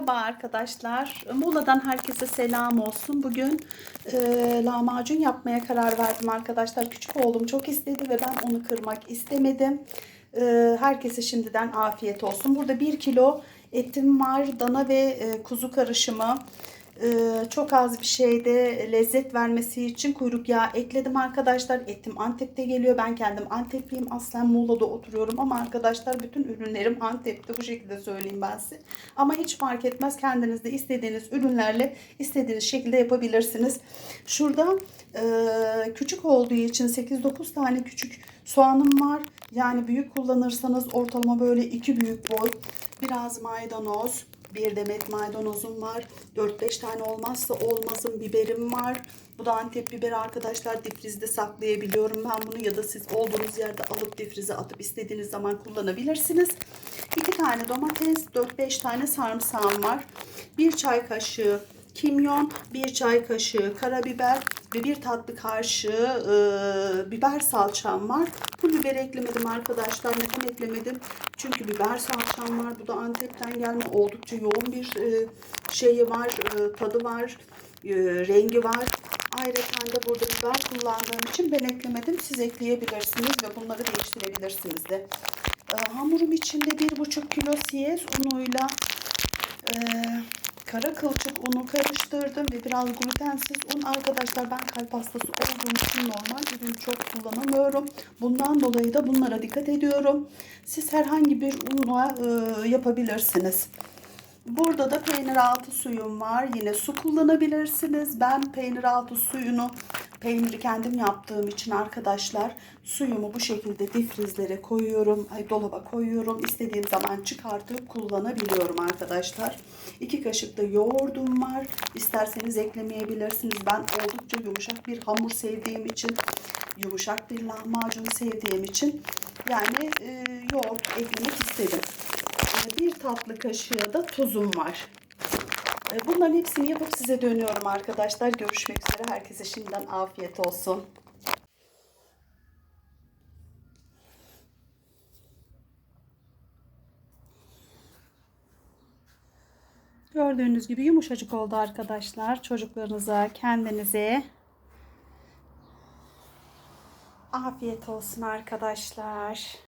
Merhaba arkadaşlar. Muğla'dan herkese selam olsun. Bugün e, lahmacun yapmaya karar verdim arkadaşlar. Küçük oğlum çok istedi ve ben onu kırmak istemedim. E, herkese şimdiden afiyet olsun. Burada 1 kilo etim var. Dana ve e, kuzu karışımı. Ee, çok az bir şeyde lezzet vermesi için kuyruk yağı ekledim arkadaşlar. Etim Antep'te geliyor. Ben kendim Antepliyim. Aslen Muğla'da oturuyorum ama arkadaşlar bütün ürünlerim Antep'te. Bu şekilde söyleyeyim ben size. Ama hiç fark etmez. Kendiniz de istediğiniz ürünlerle istediğiniz şekilde yapabilirsiniz. Şurada e, küçük olduğu için 8-9 tane küçük soğanım var. Yani büyük kullanırsanız ortalama böyle 2 büyük boy. Biraz maydanoz. Bir demet maydanozum var. 4-5 tane olmazsa olmazım biberim var. Bu da Antep biberi arkadaşlar difrizde saklayabiliyorum ben bunu ya da siz olduğunuz yerde alıp difrize atıp istediğiniz zaman kullanabilirsiniz. 2 tane domates, 4-5 tane sarımsağım var. 1 çay kaşığı kimyon, 1 çay kaşığı karabiber ve 1 tatlı kaşığı e, biber salçam var. Pul biber eklemedim arkadaşlar. Neden eklemedim? Çünkü biber salçam var. Bu da Antep'ten gelme oldukça yoğun bir e, şeyi var, e, tadı var, e, rengi var. Ayrıca de burada biber kullandığım için ben eklemedim. Siz ekleyebilirsiniz ve bunları değiştirebilirsiniz de. E, hamurum içinde 1,5 kilo siyez unuyla e, kara kılçık unu karıştırdım ve biraz glutensiz un. Arkadaşlar ben kalp hastası olduğum için normal ürün çok kullanamıyorum. Bundan dolayı da bunlara dikkat ediyorum. Siz herhangi bir unla e, yapabilirsiniz. Burada da peynir altı suyum var. Yine su kullanabilirsiniz. Ben peynir altı suyunu peyniri kendim yaptığım için arkadaşlar suyumu bu şekilde difrizlere koyuyorum. Ay dolaba koyuyorum. İstediğim zaman çıkartıp kullanabiliyorum arkadaşlar. 2 kaşık da yoğurdum var. İsterseniz eklemeyebilirsiniz. Ben oldukça yumuşak bir hamur sevdiğim için yumuşak bir lahmacun sevdiğim için yani e, yoğurt eklemek istedim. E, bir tatlı kaşığı da tuzum var. E, Bunların hepsini yapıp size dönüyorum arkadaşlar. Görüşmek üzere. Herkese şimdiden afiyet olsun. Gördüğünüz gibi yumuşacık oldu arkadaşlar. Çocuklarınıza, kendinize afiyet olsun arkadaşlar.